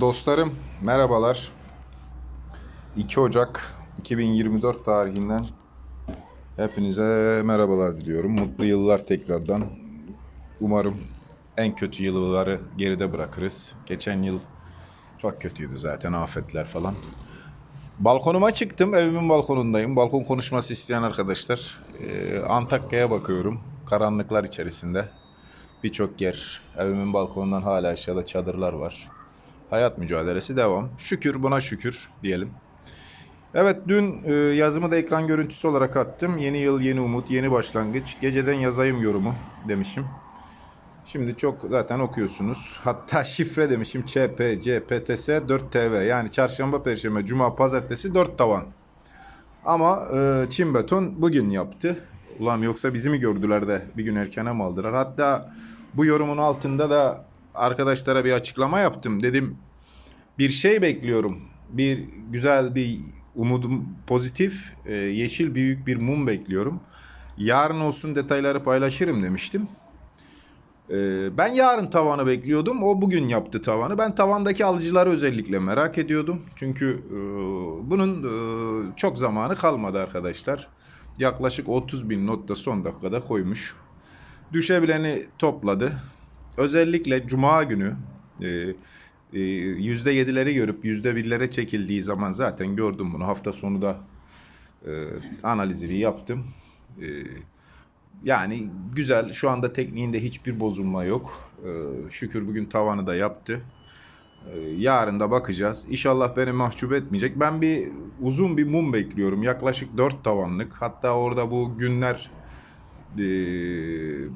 Dostlarım merhabalar. 2 Ocak 2024 tarihinden hepinize merhabalar diliyorum. Mutlu yıllar tekrardan. Umarım en kötü yılları geride bırakırız. Geçen yıl çok kötüydü zaten afetler falan. Balkonuma çıktım. Evimin balkonundayım. Balkon konuşması isteyen arkadaşlar. Ee, Antakya'ya bakıyorum. Karanlıklar içerisinde. Birçok yer. Evimin balkonundan hala aşağıda çadırlar var. Hayat mücadelesi devam. Şükür buna şükür diyelim. Evet dün e, yazımı da ekran görüntüsü olarak attım. Yeni yıl, yeni umut, yeni başlangıç. Geceden yazayım yorumu demişim. Şimdi çok zaten okuyorsunuz. Hatta şifre demişim. ÇP, CPTS 4TV. Yani çarşamba, perşembe, cuma, pazartesi 4 tavan. Ama e, Çin Beton bugün yaptı. Ulan yoksa bizi mi gördüler de bir gün erkene mi aldılar? Hatta bu yorumun altında da arkadaşlara bir açıklama yaptım. Dedim bir şey bekliyorum. Bir güzel bir umudum pozitif, e, yeşil büyük bir mum bekliyorum. Yarın olsun detayları paylaşırım demiştim. E, ben yarın tavanı bekliyordum. O bugün yaptı tavanı. Ben tavandaki alıcıları özellikle merak ediyordum. Çünkü e, bunun e, çok zamanı kalmadı arkadaşlar. Yaklaşık 30 bin not da son dakikada koymuş. Düşebileni topladı. Özellikle Cuma günü e, e, %7'leri görüp %1'lere çekildiği zaman zaten gördüm bunu. Hafta sonu da e, analizini yaptım. E, yani güzel. Şu anda tekniğinde hiçbir bozulma yok. E, şükür bugün tavanı da yaptı. E, yarın da bakacağız. İnşallah beni mahcup etmeyecek. Ben bir uzun bir mum bekliyorum. Yaklaşık 4 tavanlık. Hatta orada bu günler e,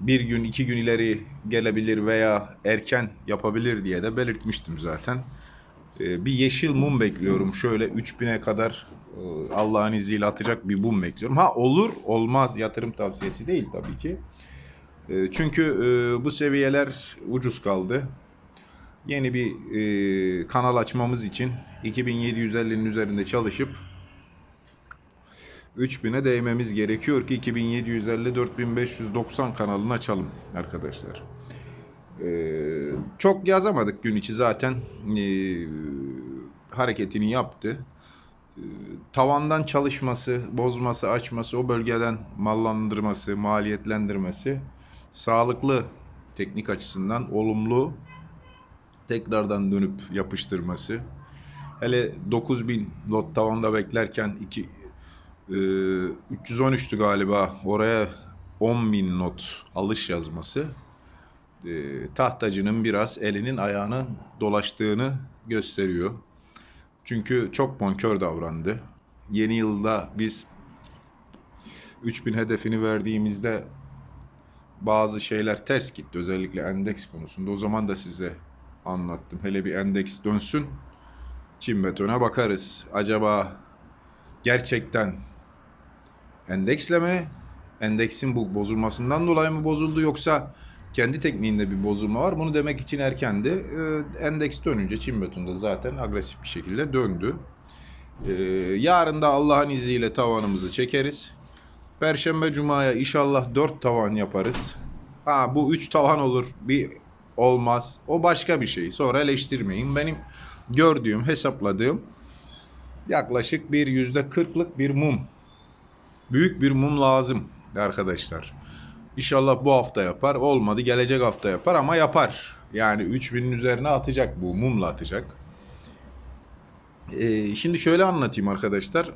bir gün iki gün ileri gelebilir veya erken yapabilir diye de belirtmiştim zaten. E, Bir yeşil mum bekliyorum. Şöyle 3000'e kadar e, Allah'ın izniyle atacak bir mum bekliyorum. Ha olur olmaz yatırım tavsiyesi değil tabii ki. E, Çünkü e, bu seviyeler ucuz kaldı. Yeni bir e, kanal açmamız için 2750'nin üzerinde çalışıp 3000'e değmemiz gerekiyor ki 2750 4590 kanalını açalım arkadaşlar. Ee, çok yazamadık gün içi zaten ee, hareketini yaptı. Ee, tavandan çalışması, bozması, açması, o bölgeden mallandırması, maliyetlendirmesi sağlıklı teknik açısından olumlu tekrardan dönüp yapıştırması. Hele 9000 lot tavanda beklerken iki, ee, 313'tü galiba. Oraya 10.000 not alış yazması. Ee, tahtacının biraz elinin ayağının dolaştığını gösteriyor. Çünkü çok bonkör davrandı. Yeni yılda biz 3000 hedefini verdiğimizde bazı şeyler ters gitti. Özellikle endeks konusunda. O zaman da size anlattım. Hele bir endeks dönsün. Çin betona bakarız. Acaba gerçekten endeksle mi? Endeksin bu bozulmasından dolayı mı bozuldu yoksa kendi tekniğinde bir bozulma var? Bunu demek için erkendi. Ee, endeks dönünce Çin betonda zaten agresif bir şekilde döndü. Ee, yarın da Allah'ın izniyle tavanımızı çekeriz. Perşembe Cuma'ya inşallah 4 tavan yaparız. Ha bu 3 tavan olur. Bir olmaz. O başka bir şey. Sonra eleştirmeyin. Benim gördüğüm, hesapladığım yaklaşık bir yüzde kırklık bir mum. Büyük bir mum lazım arkadaşlar. İnşallah bu hafta yapar. Olmadı gelecek hafta yapar ama yapar. Yani 3000'in üzerine atacak bu. Mumla atacak. Ee, şimdi şöyle anlatayım arkadaşlar.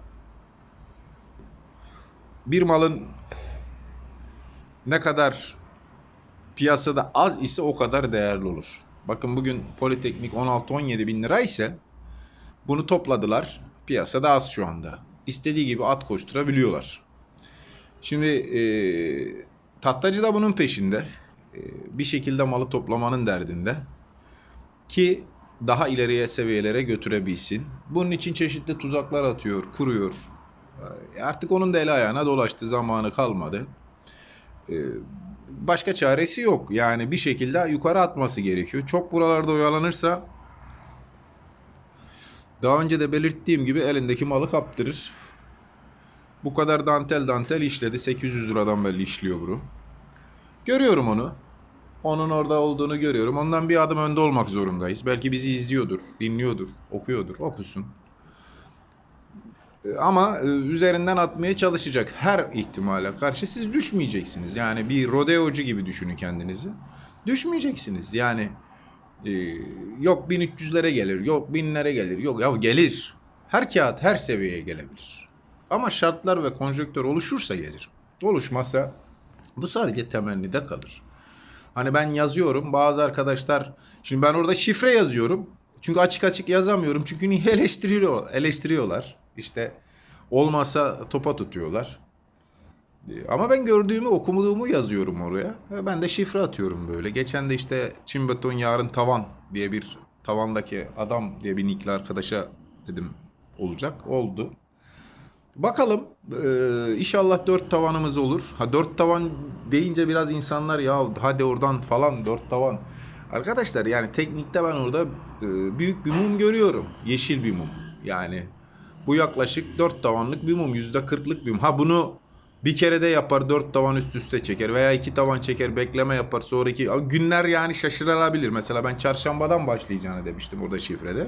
Bir malın ne kadar piyasada az ise o kadar değerli olur. Bakın bugün Politeknik 16-17 bin lira ise bunu topladılar. Piyasada az şu anda. İstediği gibi at koşturabiliyorlar. Şimdi e, tahtacı da bunun peşinde. E, bir şekilde malı toplamanın derdinde. Ki daha ileriye seviyelere götürebilsin. Bunun için çeşitli tuzaklar atıyor, kuruyor. E, Artık onun da eli ayağına dolaştı. Zamanı kalmadı. E, başka çaresi yok. Yani bir şekilde yukarı atması gerekiyor. Çok buralarda oyalanırsa daha önce de belirttiğim gibi elindeki malı kaptırır. Bu kadar dantel dantel işledi. 800 liradan belli işliyor bunu. Görüyorum onu. Onun orada olduğunu görüyorum. Ondan bir adım önde olmak zorundayız. Belki bizi izliyordur, dinliyordur, okuyordur, okusun. E, Ama e, üzerinden atmaya çalışacak her ihtimale karşı siz düşmeyeceksiniz. Yani bir rodeocu gibi düşünün kendinizi. Düşmeyeceksiniz. Yani e, yok 1300'lere gelir, yok binlere gelir, yok ya gelir. Her kağıt her seviyeye gelebilir. Ama şartlar ve konjonktür oluşursa gelir. Oluşmazsa bu sadece temennide kalır. Hani ben yazıyorum bazı arkadaşlar şimdi ben orada şifre yazıyorum. Çünkü açık açık yazamıyorum. Çünkü niye eleştiriyor, eleştiriyorlar. İşte olmazsa topa tutuyorlar. Ee, Ama ben gördüğümü, okuduğumu yazıyorum oraya. Ben de şifre atıyorum böyle. Geçen de işte Çin beton yarın tavan diye bir tavandaki adam diye bir nickli arkadaşa dedim olacak. Oldu. Bakalım ee, inşallah dört tavanımız olur. Ha dört tavan deyince biraz insanlar ya hadi oradan falan dört tavan. Arkadaşlar yani teknikte ben orada e, büyük bir mum görüyorum. Yeşil bir mum. Yani bu yaklaşık dört tavanlık bir mum. Yüzde kırklık bir mum. Ha bunu bir kere de yapar dört tavan üst üste çeker veya iki tavan çeker bekleme yapar sonraki günler yani şaşırılabilir. Mesela ben çarşambadan başlayacağını demiştim orada şifrede.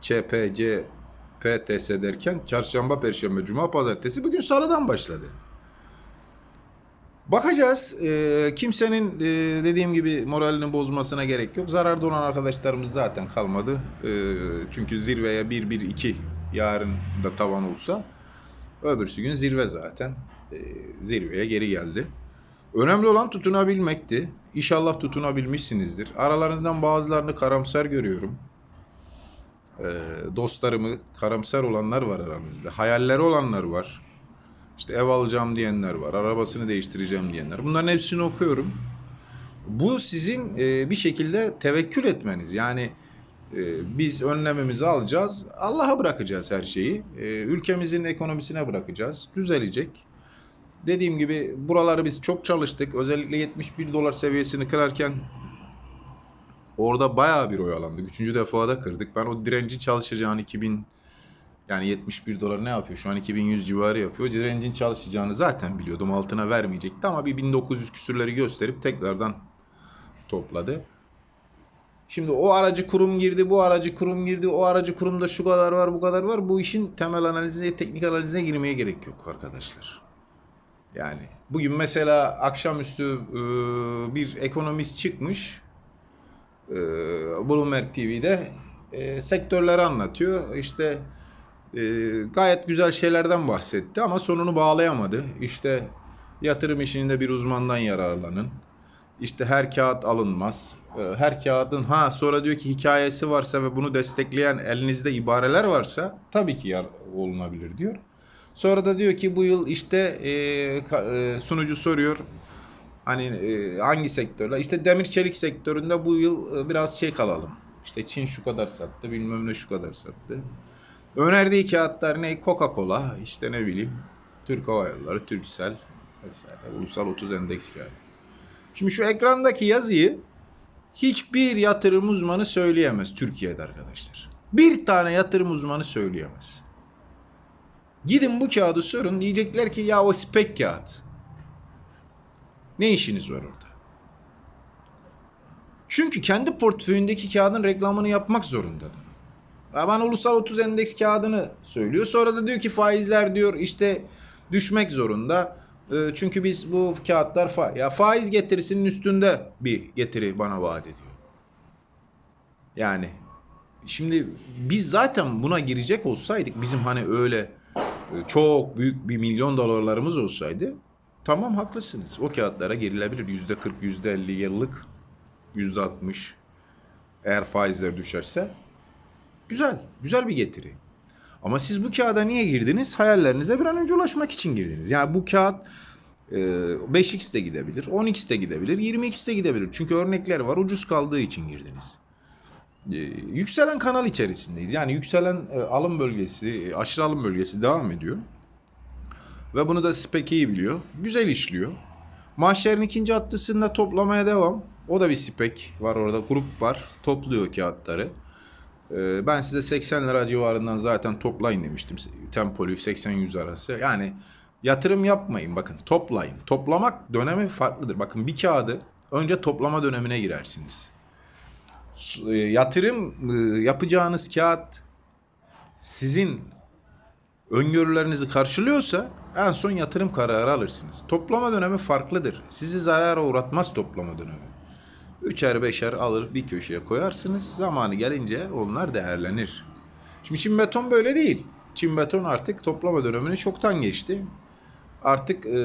ÇPC PTS derken çarşamba, perşembe, cuma, pazartesi bugün salıdan başladı. Bakacağız. Ee, kimsenin e, dediğim gibi moralini bozmasına gerek yok. Zararda olan arkadaşlarımız zaten kalmadı. Ee, çünkü zirveye 1-1-2 yarın da tavan olsa öbürsü gün zirve zaten. Ee, zirveye geri geldi. Önemli olan tutunabilmekti. İnşallah tutunabilmişsinizdir. Aralarından bazılarını karamsar görüyorum. Ee, dostlarımı karamsar olanlar var aranızda. Hayalleri olanlar var. İşte ev alacağım diyenler var. Arabasını değiştireceğim diyenler. Bunların hepsini okuyorum. Bu sizin e, bir şekilde tevekkül etmeniz. Yani e, biz önlememizi alacağız. Allah'a bırakacağız her şeyi. E, ülkemizin ekonomisine bırakacağız. Düzelecek. Dediğim gibi buraları biz çok çalıştık. Özellikle 71 dolar seviyesini kırarken orada bayağı bir oyalandık. Üçüncü defada kırdık. Ben o direnci çalışacağını 2000 yani 71 dolar ne yapıyor? Şu an 2100 civarı yapıyor. Direncin çalışacağını zaten biliyordum. Altına vermeyecekti ama bir 1900 küsürleri gösterip tekrardan topladı. Şimdi o aracı kurum girdi, bu aracı kurum girdi, o aracı kurumda şu kadar var, bu kadar var. Bu işin temel analizine, teknik analizine girmeye gerek yok arkadaşlar. Yani bugün mesela akşamüstü e, bir ekonomist çıkmış. E, Bloomberg TV'de e, sektörleri anlatıyor. İşte e, gayet güzel şeylerden bahsetti ama sonunu bağlayamadı. İşte yatırım işinde bir uzmandan yararlanın. İşte her kağıt alınmaz. E, her kağıdın ha sonra diyor ki hikayesi varsa ve bunu destekleyen elinizde ibareler varsa tabii ki yar olunabilir diyor. Sonra da diyor ki bu yıl işte e, e, sunucu soruyor. Hani e, hangi sektörler? İşte demir çelik sektöründe bu yıl e, biraz şey kalalım. İşte Çin şu kadar sattı, bilmem ne şu kadar sattı. Önerdiği kağıtlar ne? Coca-Cola, işte ne bileyim, Türk Hava Yolları, Türksel vesaire. Ulusal 30 endeks kağıdı. Şimdi şu ekrandaki yazıyı hiçbir yatırım uzmanı söyleyemez Türkiye'de arkadaşlar. Bir tane yatırım uzmanı söyleyemez. Gidin bu kağıdı sorun diyecekler ki ya o spek kağıt. Ne işiniz var orada? Çünkü kendi portföyündeki kağıdın reklamını yapmak zorunda da. Ya ben ulusal 30 endeks kağıdını söylüyor. Sonra da diyor ki faizler diyor işte düşmek zorunda. Ee, Çünkü biz bu kağıtlar fa ya faiz getirisinin üstünde bir getiri bana vaat ediyor. Yani şimdi biz zaten buna girecek olsaydık bizim hani öyle e, çok büyük bir milyon dolarlarımız olsaydı tamam haklısınız. O kağıtlara girilebilir. Yüzde 40, yüzde 50 yıllık, yüzde 60 eğer faizler düşerse güzel, güzel bir getiri. Ama siz bu kağıda niye girdiniz? Hayallerinize bir an önce ulaşmak için girdiniz. Yani bu kağıt e, 5x de gidebilir, 10x de gidebilir, 20x de gidebilir. Çünkü örnekler var ucuz kaldığı için girdiniz. E, yükselen kanal içerisindeyiz. Yani yükselen e, alım bölgesi, e, aşırı alım bölgesi devam ediyor. Ve bunu da Spek iyi biliyor. Güzel işliyor. Mahşer'in ikinci hattısında toplamaya devam. O da bir spek var orada. Grup var. Topluyor kağıtları. Ee, ben size 80 lira civarından zaten toplayın demiştim. Tempolu 80-100 arası. Yani yatırım yapmayın bakın toplayın. Toplamak dönemi farklıdır. Bakın bir kağıdı önce toplama dönemine girersiniz. E, Yatırım e, yapacağınız kağıt sizin öngörülerinizi karşılıyorsa en son yatırım kararı alırsınız. Toplama dönemi farklıdır. Sizi zarara uğratmaz toplama dönemi. Üçer beşer alır bir köşeye koyarsınız. Zamanı gelince onlar değerlenir. Şimdi çim beton böyle değil. Çim beton artık toplama dönemini çoktan geçti. Artık e,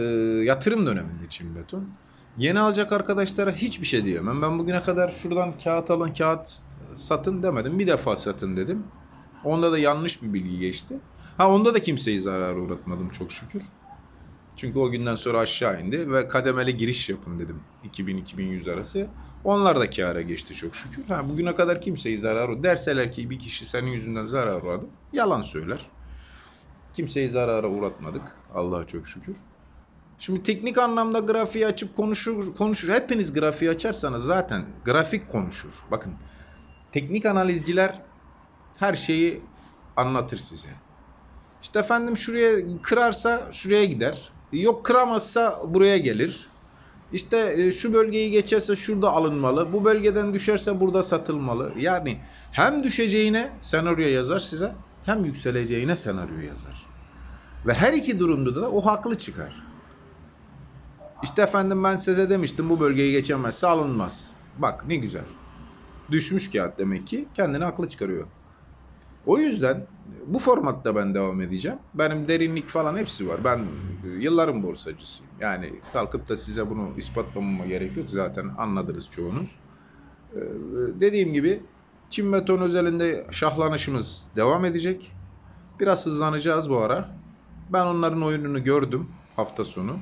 yatırım döneminde çim beton. Yeni alacak arkadaşlara hiçbir şey diyemem. Ben bugüne kadar şuradan kağıt alın, kağıt satın demedim. Bir defa satın dedim. Onda da yanlış bir bilgi geçti. Ha onda da kimseyi zarara uğratmadım çok şükür. Çünkü o günden sonra aşağı indi ve kademeli giriş yapın dedim 2000-2100 arası. Onlar da kâra geçti çok şükür. Ha, bugüne kadar kimseyi zarar uğradı. Derseler ki bir kişi senin yüzünden zarar uğradı. Yalan söyler. Kimseyi zarara uğratmadık. Allah'a çok şükür. Şimdi teknik anlamda grafiği açıp konuşur, konuşur. Hepiniz grafiği açarsanız zaten grafik konuşur. Bakın teknik analizciler her şeyi anlatır size. İşte efendim şuraya kırarsa şuraya gider. Yok kıramazsa buraya gelir. İşte e, şu bölgeyi geçerse şurada alınmalı. Bu bölgeden düşerse burada satılmalı. Yani hem düşeceğine senaryo yazar size hem yükseleceğine senaryo yazar. Ve her iki durumda da o haklı çıkar. İşte efendim ben size demiştim bu bölgeyi geçemezse alınmaz. Bak ne güzel. Düşmüş kağıt demek ki kendini haklı çıkarıyor. O yüzden bu formatta ben devam edeceğim. Benim derinlik falan hepsi var. Ben e, yılların borsacısıyım. Yani kalkıp da size bunu ispatlamama gerek yok. Zaten anladınız çoğunuz. Ee, Dediğim gibi Çin beton özelinde şahlanışımız devam edecek. Biraz hızlanacağız bu ara. Ben onların oyununu gördüm hafta sonu.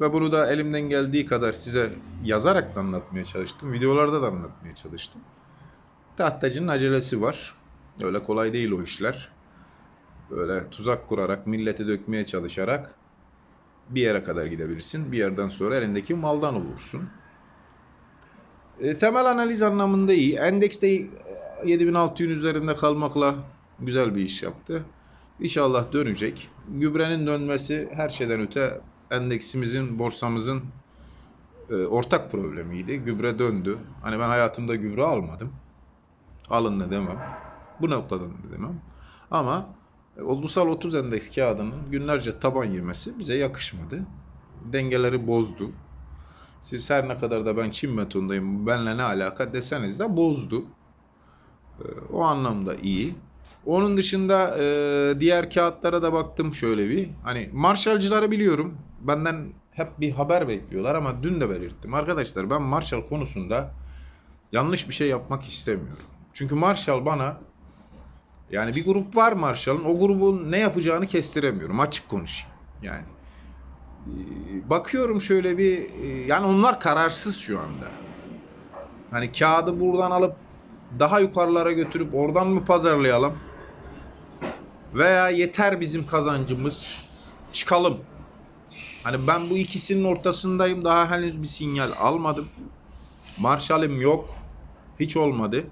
Ve bunu da elimden geldiği kadar size yazarak da anlatmaya çalıştım. Videolarda da anlatmaya çalıştım. Tahtacının acelesi var. Öyle kolay değil o işler. Böyle tuzak kurarak, milleti dökmeye çalışarak bir yere kadar gidebilirsin. Bir yerden sonra elindeki maldan olursun. E, temel analiz anlamında iyi. Endekste e, 7600 üzerinde kalmakla güzel bir iş yaptı. İnşallah dönecek. Gübrenin dönmesi her şeyden öte endeksimizin, borsamızın e, ortak problemiydi. Gübre döndü. Hani ben hayatımda gübre almadım. Alın da demem. Bu noktadan da demem. Ama e, ulusal 30 endeks kağıdının günlerce taban yemesi bize yakışmadı. Dengeleri bozdu. Siz her ne kadar da ben Çin metondayım, benle ne alaka deseniz de bozdu. E, O anlamda iyi. Onun dışında e, diğer kağıtlara da baktım şöyle bir. Hani Marshall'cıları biliyorum. Benden hep bir haber bekliyorlar ama dün de belirttim. Arkadaşlar ben Marshall konusunda yanlış bir şey yapmak istemiyorum. Çünkü Marshall bana yani bir grup var Marshall'ın o grubun ne yapacağını kestiremiyorum. Açık konuşayım. Yani bakıyorum şöyle bir yani onlar kararsız şu anda. Hani kağıdı buradan alıp daha yukarılara götürüp oradan mı pazarlayalım? Veya yeter bizim kazancımız çıkalım. Hani ben bu ikisinin ortasındayım. Daha henüz bir sinyal almadım. Marshall'im yok. Hiç olmadı.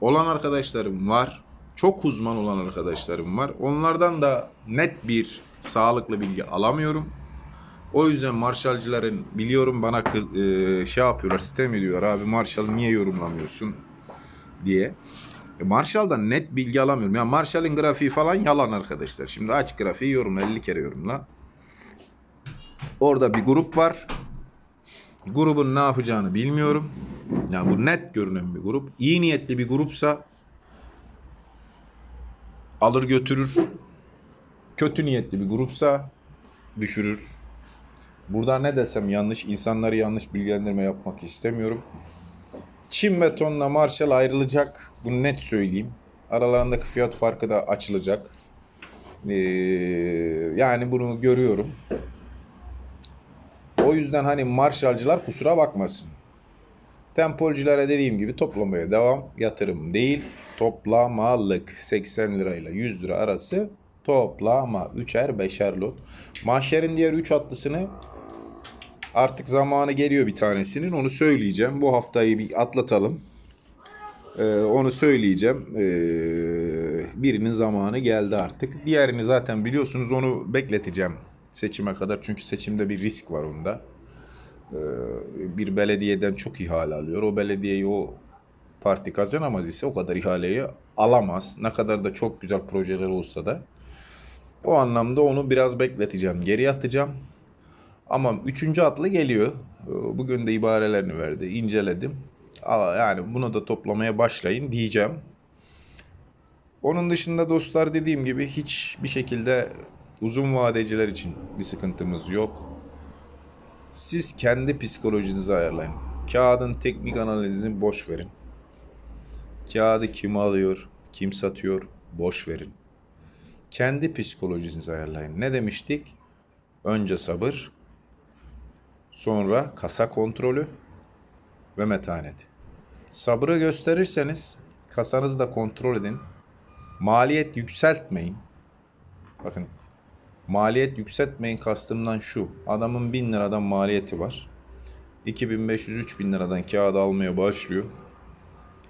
Olan arkadaşlarım var. Çok uzman olan arkadaşlarım var. Onlardan da net bir sağlıklı bilgi alamıyorum. O yüzden Marshall'cıların biliyorum bana kız, e, şey yapıyorlar, sitem ediyorlar. Abi Marshall niye yorumlamıyorsun diye. E, Marshall'dan net bilgi alamıyorum. Ya Marshall'in grafiği falan yalan arkadaşlar. Şimdi aç grafiği yorumla 50 kere yorumla. Orada bir grup var. Grubun ne yapacağını bilmiyorum. Yani bu net görünen bir grup. İyi niyetli bir grupsa alır götürür. Kötü niyetli bir grupsa düşürür. Burada ne desem yanlış, insanları yanlış bilgilendirme yapmak istemiyorum. Çin betonla Marshall ayrılacak. Bunu net söyleyeyim. Aralarındaki fiyat farkı da açılacak. Ee, yani bunu görüyorum. O yüzden hani Marshall'cılar kusura bakmasın. Tempolcilere dediğim gibi toplamaya devam. Yatırım değil. Toplamalık. 80 lirayla 100 lira arası toplama. Üçer beşer lot. Mahşerin diğer 3 atlısını artık zamanı geliyor bir tanesinin. Onu söyleyeceğim. Bu haftayı bir atlatalım. Ee, onu söyleyeceğim. Ee, birinin zamanı geldi artık. Diğerini zaten biliyorsunuz onu bekleteceğim seçime kadar. Çünkü seçimde bir risk var onda. Ee, bir belediyeden çok ihale alıyor. O belediyeyi o parti kazanamaz ise o kadar ihaleyi alamaz. Ne kadar da çok güzel projeler olsa da. O anlamda onu biraz bekleteceğim. Geri atacağım. Ama üçüncü atlı geliyor. Ee, Bugün de ibarelerini verdi. inceledim. Yani bunu da toplamaya başlayın diyeceğim. Onun dışında dostlar dediğim gibi hiçbir şekilde uzun vadeciler için bir sıkıntımız yok. Siz kendi psikolojinizi ayarlayın. Kağıdın teknik analizini boş verin. Kağıdı kim alıyor, kim satıyor boş verin. Kendi psikolojinizi ayarlayın. Ne demiştik? Önce sabır, sonra kasa kontrolü ve metanet. Sabrı gösterirseniz kasanızı da kontrol edin. Maliyet yükseltmeyin. Bakın maliyet yükseltmeyin kastımdan şu. Adamın 1000 liradan maliyeti var. 2500-3000 liradan kağıt almaya başlıyor.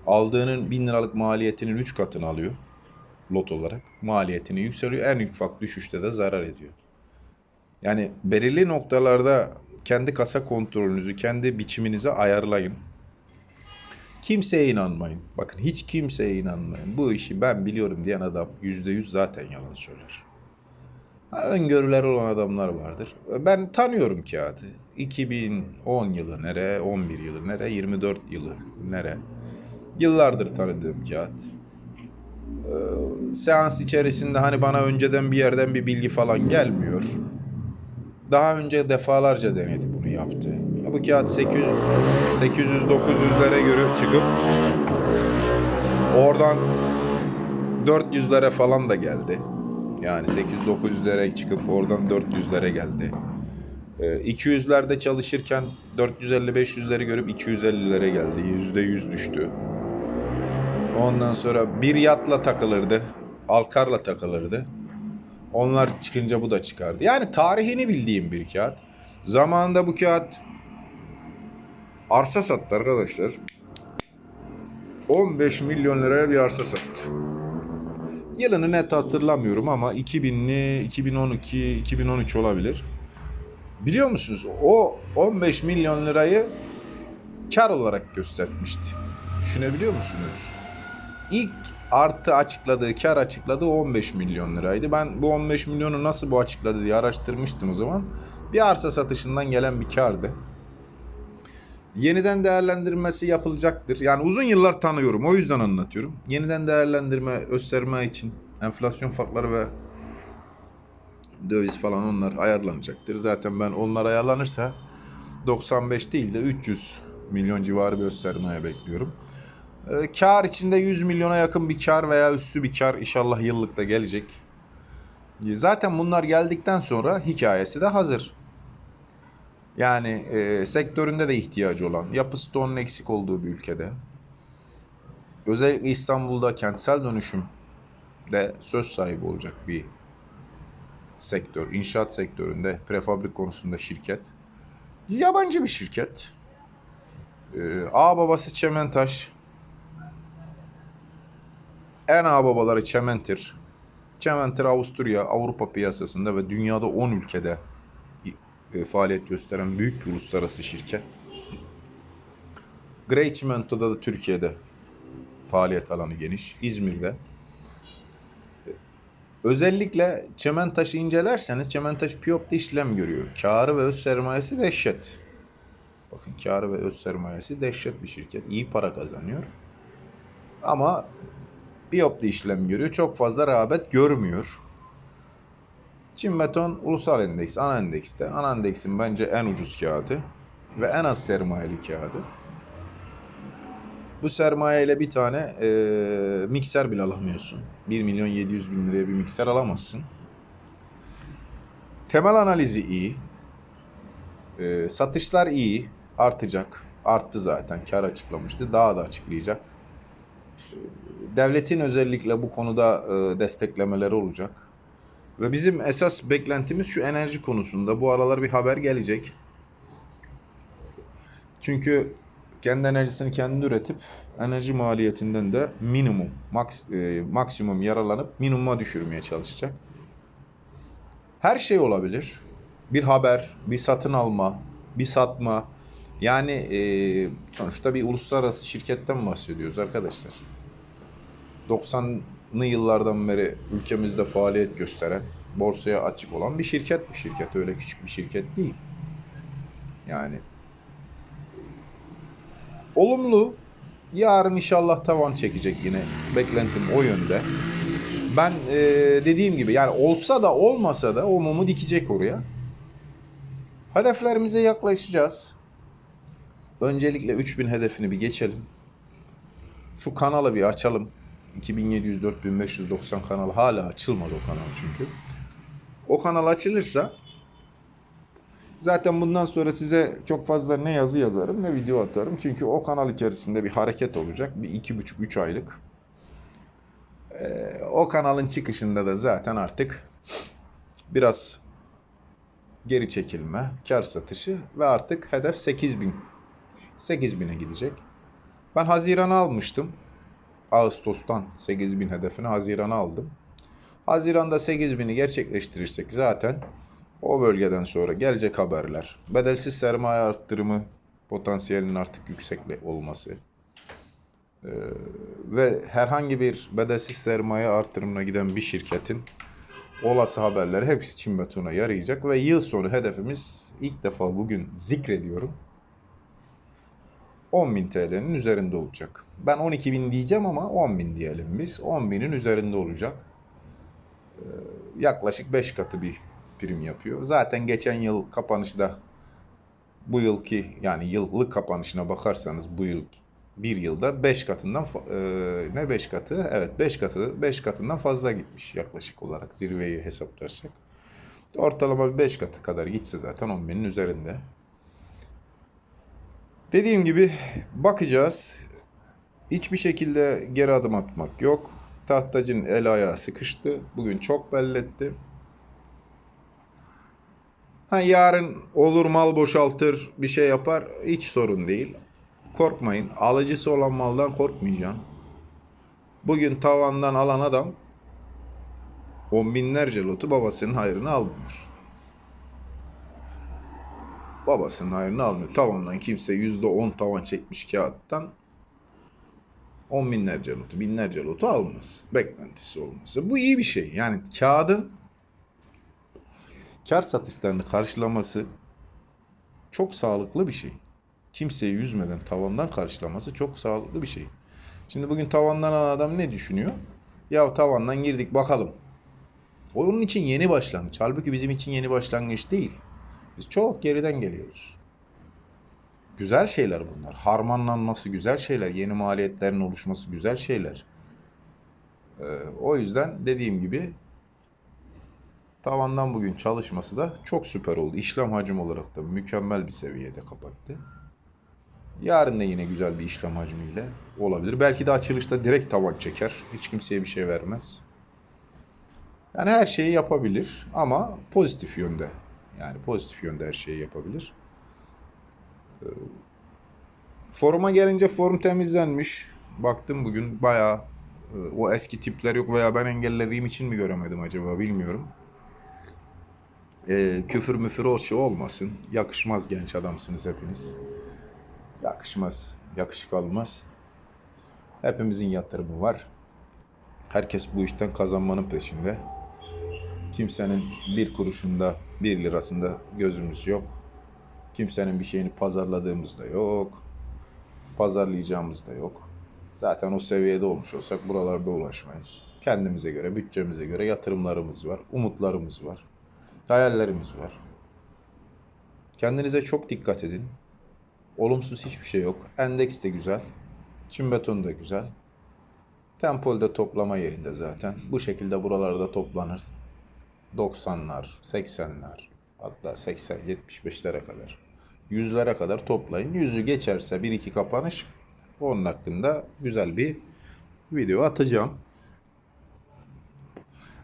Aldığının 1000 liralık maliyetinin 3 katını alıyor. Lot olarak. Maliyetini yükseliyor. En ufak düşüşte de zarar ediyor. Yani belirli noktalarda kendi kasa kontrolünüzü, kendi biçiminizi ayarlayın. Kimseye inanmayın. Bakın hiç kimseye inanmayın. Bu işi ben biliyorum diyen adam %100 zaten yalan söyler. Öngörüler olan adamlar vardır. Ben tanıyorum kağıdı. 2010 yılı nere, 11 yılı nere, 24 yılı nere. Yıllardır tanıdığım kağıt. Ee, seans içerisinde hani bana önceden bir yerden bir bilgi falan gelmiyor. Daha önce defalarca denedi bunu yaptı. Ya bu kağıt 800 800 900'lere göre çıkıp oradan 400'lere falan da geldi. Yani 800-900'lere çıkıp oradan 400'lere geldi. Ee, 200'lerde çalışırken 450-500'leri görüp 250'lere geldi. %100 düştü. Ondan sonra bir yatla takılırdı. Alkarla takılırdı. Onlar çıkınca bu da çıkardı. Yani tarihini bildiğim bir kağıt. Zamanında bu kağıt arsa sattı arkadaşlar. 15 milyon liraya bir arsa sattı. Yılını net hatırlamıyorum ama 2000'li, 2012, 2013 olabilir. Biliyor musunuz? O 15 milyon lirayı kar olarak göstermişti. Düşünebiliyor musunuz? İlk artı açıkladığı, kar açıkladığı 15 milyon liraydı. Ben bu 15 milyonu nasıl bu açıkladı diye araştırmıştım o zaman. Bir arsa satışından gelen bir kardı. Yeniden değerlendirmesi yapılacaktır. Yani uzun yıllar tanıyorum. O yüzden anlatıyorum. Yeniden değerlendirme, öz sermaye için enflasyon farkları ve döviz falan onlar ayarlanacaktır. Zaten ben onlar ayarlanırsa 95 değil de 300 milyon civarı bir öz sermaye bekliyorum. Ee, kar içinde 100 milyona yakın bir kar veya üstü bir kar inşallah yıllıkta gelecek. Zaten bunlar geldikten sonra hikayesi de hazır. Yani e, sektöründe de ihtiyacı olan, yapı stoğunun eksik olduğu bir ülkede. Özellikle İstanbul'da kentsel dönüşüm de söz sahibi olacak bir sektör. İnşaat sektöründe, prefabrik konusunda şirket. Yabancı bir şirket. Ee, A babası Çementaş. En ağ babaları Çementir. Çementir Avusturya, Avrupa piyasasında ve dünyada 10 ülkede e, faaliyet gösteren büyük bir uluslararası şirket. Grey Çimento'da da Türkiye'de faaliyet alanı geniş. İzmir'de. E, Özellikle Çementaş'ı incelerseniz Çementaş Piyop'ta işlem görüyor. Karı ve öz sermayesi dehşet. Bakın karı ve öz sermayesi dehşet bir şirket. İyi para kazanıyor. Ama Biyop'ta işlem görüyor. Çok fazla rağbet görmüyor. Çin Beton ulusal endeks, ana endekste. Ana endeksin bence en ucuz kağıdı ve en az sermayeli kağıdı. Bu sermayeyle bir tane e, mikser bile alamıyorsun. 1 milyon 700 bin liraya bir mikser alamazsın. Temel analizi iyi. E, satışlar iyi. Artacak. Arttı zaten. Kar açıklamıştı. Daha da açıklayacak. E, devletin özellikle bu konuda e, desteklemeleri olacak. Ve bizim esas beklentimiz şu enerji konusunda. Bu aralar bir haber gelecek. Çünkü kendi enerjisini kendi üretip enerji maliyetinden de minimum, maks, e, maksimum yaralanıp minimuma düşürmeye çalışacak. Her şey olabilir. Bir haber, bir satın alma, bir satma, Yani e, sonuçta bir uluslararası şirketten bahsediyoruz arkadaşlar. 90'lı yıllardan beri ülkemizde faaliyet gösteren, borsaya açık olan bir şirket bu şirket. Öyle küçük bir şirket değil. Yani olumlu. Yarın inşallah tavan çekecek yine. Beklentim o yönde. Ben e, dediğim gibi yani olsa da olmasa da o mumu dikecek oraya. Hedeflerimize yaklaşacağız. Öncelikle 3000 hedefini bir geçelim. Şu kanalı bir açalım. 2700-4590 kanal hala açılmadı o kanal çünkü. O kanal açılırsa zaten bundan sonra size çok fazla ne yazı yazarım ne video atarım. Çünkü o kanal içerisinde bir hareket olacak. Bir iki buçuk üç aylık. Ee, o kanalın çıkışında da zaten artık biraz geri çekilme, kar satışı ve artık hedef 8000. 8000'e gidecek. Ben Haziran'a almıştım. Ağustos'tan 8000 hedefini Haziran'a aldım. Haziran'da 8000'i gerçekleştirirsek zaten o bölgeden sonra gelecek haberler, bedelsiz sermaye arttırımı potansiyelinin artık yüksek olması ee, ve herhangi bir bedelsiz sermaye artırımına giden bir şirketin olası haberleri hepsi Çin betona yarayacak ve yıl sonu hedefimiz ilk defa bugün zikrediyorum. 10.000 TL'nin üzerinde olacak. Ben 12.000 diyeceğim ama 10.000 diyelim biz. 10.000'in üzerinde olacak. Ee, yaklaşık 5 katı bir prim yapıyor. Zaten geçen yıl kapanışta bu yılki yani yıllık kapanışına bakarsanız bu yıl bir yılda 5 katından e, ne 5 katı? Evet 5 katı 5 katından fazla gitmiş yaklaşık olarak zirveyi hesaplarsak. Ortalama bir 5 katı kadar gitse zaten 10.000'in üzerinde. Dediğim gibi bakacağız. Hiçbir şekilde geri adım atmak yok. Tahtacının el ayağı sıkıştı. Bugün çok belletti. Ha yarın olur mal boşaltır bir şey yapar hiç sorun değil. Korkmayın. Alıcısı olan maldan korkmayacaksın. Bugün tavandan alan adam on binlerce lotu babasının hayrını almıyor. Babasının hayrını almıyor. Tavandan kimse yüzde on tavan çekmiş kağıttan on binlerce lotu, binlerce lotu almaz. Beklentisi olması. Bu iyi bir şey. Yani kağıdın kar satışlarını karşılaması çok sağlıklı bir şey. Kimseyi yüzmeden tavandan karşılaması çok sağlıklı bir şey. Şimdi bugün tavandan alan adam ne düşünüyor? Ya tavandan girdik bakalım. Onun için yeni başlangıç. Halbuki bizim için yeni başlangıç değil. Biz çok geriden geliyoruz. Güzel şeyler bunlar. Harmanlanması güzel şeyler. Yeni maliyetlerin oluşması güzel şeyler. Ee, o yüzden dediğim gibi tavandan bugün çalışması da çok süper oldu. İşlem hacim olarak da mükemmel bir seviyede kapattı. Yarın da yine güzel bir işlem hacmiyle olabilir. Belki de açılışta direkt tavan çeker. Hiç kimseye bir şey vermez. Yani her şeyi yapabilir ama pozitif yönde. Yani pozitif yönde her şeyi yapabilir. Ee, Foruma gelince forum temizlenmiş. Baktım bugün bayağı e, o eski tipler yok veya ben engellediğim için mi göremedim acaba bilmiyorum. Ee, küfür müfür o şey olmasın. Yakışmaz genç adamsınız hepiniz. Yakışmaz. Yakışık almaz. Hepimizin yatırımı var. Herkes bu işten kazanmanın peşinde. Kimsenin bir kuruşunda, bir lirasında gözümüz yok. Kimsenin bir şeyini pazarladığımız da yok. Pazarlayacağımız da yok. Zaten o seviyede olmuş olsak buralarda ulaşmayız. Kendimize göre, bütçemize göre yatırımlarımız var, umutlarımız var, hayallerimiz var. Kendinize çok dikkat edin. Olumsuz hiçbir şey yok. Endeks de güzel. Çin beton da güzel. Tempol de toplama yerinde zaten. Bu şekilde buralarda toplanır. 90'lar, 80'ler, hatta 80, 75'lere kadar. Yüzlere kadar toplayın. Yüzü geçerse bir iki kapanış onun hakkında güzel bir video atacağım.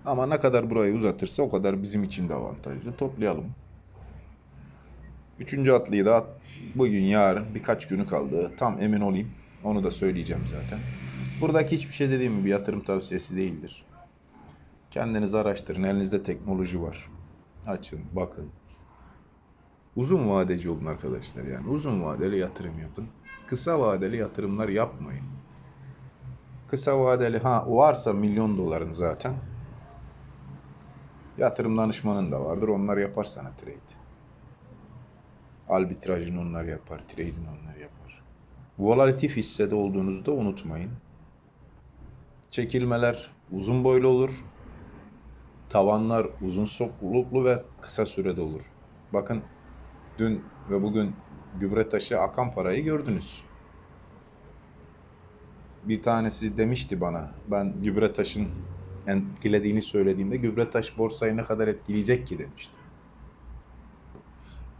Ama ne kadar burayı uzatırsa o kadar bizim için de avantajlı. Toplayalım. Üçüncü atlıyı da bugün yarın birkaç günü kaldı. Tam emin olayım. Onu da söyleyeceğim zaten. Buradaki hiçbir şey dediğim gibi yatırım tavsiyesi değildir. Kendiniz araştırın. Elinizde teknoloji var. Açın, bakın. Uzun vadeci olun arkadaşlar yani. Uzun vadeli yatırım yapın. Kısa vadeli yatırımlar yapmayın. Kısa vadeli ha varsa milyon doların zaten. Yatırım danışmanın da vardır. Onlar yapar sana trade. Arbitrajını onlar yapar. Trade'ini onlar yapar. Volatif hissede olduğunuzda unutmayın. Çekilmeler uzun boylu olur. Tavanlar uzun soluklu ve kısa sürede olur. Bakın dün ve bugün gübre taşı akan parayı gördünüz. Bir tanesi demişti bana ben gübre taşın etkilediğini söylediğimde gübre taş borsayı ne kadar etkileyecek ki demişti.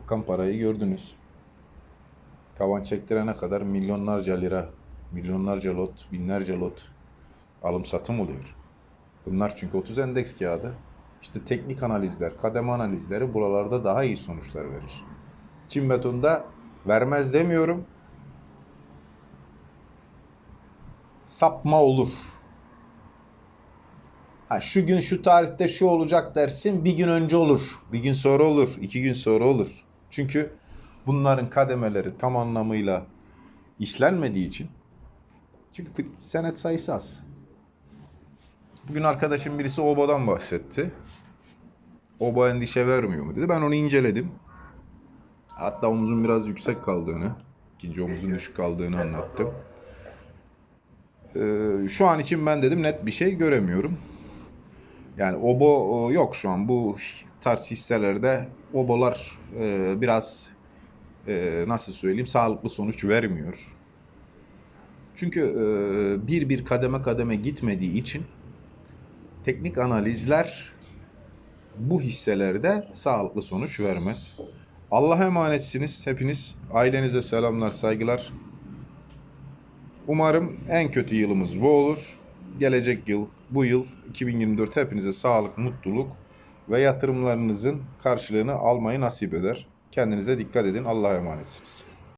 Akan parayı gördünüz. Tavan çektirene kadar milyonlarca lira, milyonlarca lot, binlerce lot alım satım oluyor. Bunlar çünkü 30 endeks kağıdı. İşte teknik analizler, kademe analizleri buralarda daha iyi sonuçlar verir. Çin betonda vermez demiyorum. Sapma olur. Ha, şu gün şu tarihte şu olacak dersin bir gün önce olur. Bir gün sonra olur. iki gün sonra olur. Çünkü bunların kademeleri tam anlamıyla işlenmediği için çünkü senet sayısı az. Bugün arkadaşım birisi OBA'dan bahsetti. OBA endişe vermiyor mu dedi. Ben onu inceledim. Hatta omuzun biraz yüksek kaldığını, ikinci omuzun düşük kaldığını anlattım. Ee, şu an için ben dedim net bir şey göremiyorum. Yani obo e, yok şu an bu tarz hisselerde obolar e, biraz e, nasıl söyleyeyim sağlıklı sonuç vermiyor. Çünkü e, bir bir kademe kademe gitmediği için teknik analizler bu hisselerde sağlıklı sonuç vermez. Allah'a emanetsiniz hepiniz. Ailenize selamlar, saygılar. Umarım en kötü yılımız bu olur. Gelecek yıl, bu yıl 2024 hepinize sağlık, mutluluk ve yatırımlarınızın karşılığını almayı nasip eder. Kendinize dikkat edin. Allah'a emanetsiniz.